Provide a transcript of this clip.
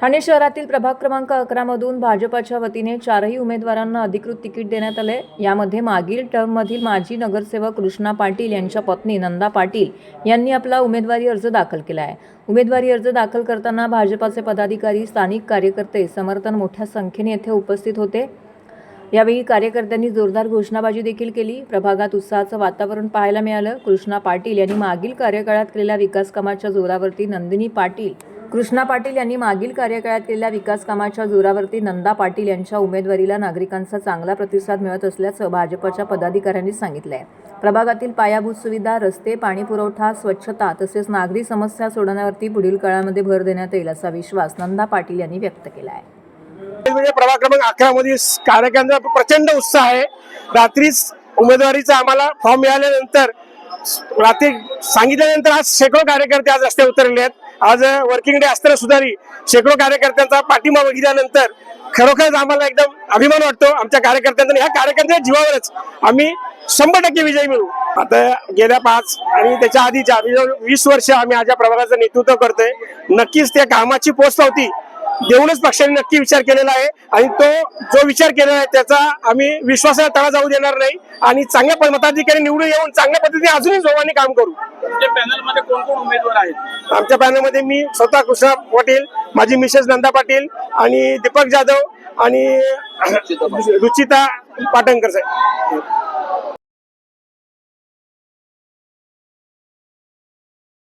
ठाणे शहरातील प्रभाग क्रमांक अकरामधून भाजपाच्या वतीने चारही उमेदवारांना अधिकृत तिकीट देण्यात आले यामध्ये मागील टर्ममधील माजी नगरसेवक कृष्णा पाटील यांच्या पत्नी नंदा पाटील यांनी आपला उमेदवारी अर्ज दाखल केला आहे उमेदवारी अर्ज दाखल करताना भाजपाचे पदाधिकारी स्थानिक कार्यकर्ते समर्थन मोठ्या संख्येने येथे उपस्थित होते. यावेळी कार्यकर्त्यांनी जोरदार घोषणाबाजी देखील केली. प्रभागात उत्साहाचं वातावरण पाहायला मिळालं. कृष्णा पाटील यांनी मागील कार्यकाळात केलेल्या विकास कामाच्या जोरावरती नंदिनी पाटील कृष्णा पाटील यांनी मागील कार्यकाळात केलेल्या विकास कामाच्या जोरावरती नंदा पाटील यांच्या उमेदवारीला नागरिकांचा चांगला प्रतिसाद मिळत असल्याचं भाजपच्या पदाधिकाऱ्यांनी सांगितलं आहे प्रभागातील पायाभूत सुविधा रस्ते पाणी पुरवठा स्वच्छता तसेच नागरी समस्या सोडवण्यावरती पुढील काळामध्ये भर देण्यात येईल असा विश्वास नंदा पाटील यांनी व्यक्त केला आहे प्रभाग क्रमांक अकरा मध्ये कार्यकर्त्यांचा प्रचंड उत्साह आहे. रात्रीच उमेदवारीचा आम्हाला फॉर्म मिळाल्यानंतर रात्री सांगितल्यानंतर आज शेकडो कार्यकर्ते आज रस्त्यावर उतरले आहेत. आज वर्किंग डे असताना सुधारी शेकडो कार्यकर्त्यांचा पाठिंबा बघितल्यानंतर खरोखरच आम्हाला एकदम अभिमान वाटतो. आमच्या कार्यकर्त्यांचा ह्या कार्यकर्त्यांच्या जीवावरच आम्ही शंभर टक्के विजय मिळू आता गेल्या पाच आणि त्याच्या आधीच्या वीस वर्ष आम्ही आज या प्रभागाचं नेतृत्व करतोय नक्कीच त्या कामाची पोस्ट होती देऊनच पक्षाने नक्की विचार केलेला आहे आणि तो जो विचार केलेला आहे त्याचा आम्ही विश्वासाला तळा जाऊ देणार नाही आणि चांगल्या मताधिकारी निवडून येऊन चांगल्या पद्धतीने अजूनही जोमाने काम करू. तुमच्या पॅनलमध्ये कोण कोण उमेदवार आहेत? आमच्या पॅनलमध्ये मी स्वतः कृष्णा पाटील माझी मिसेस नंदा पाटील आणि दीपक जाधव आणि रुचिता पाटणकर साहेब.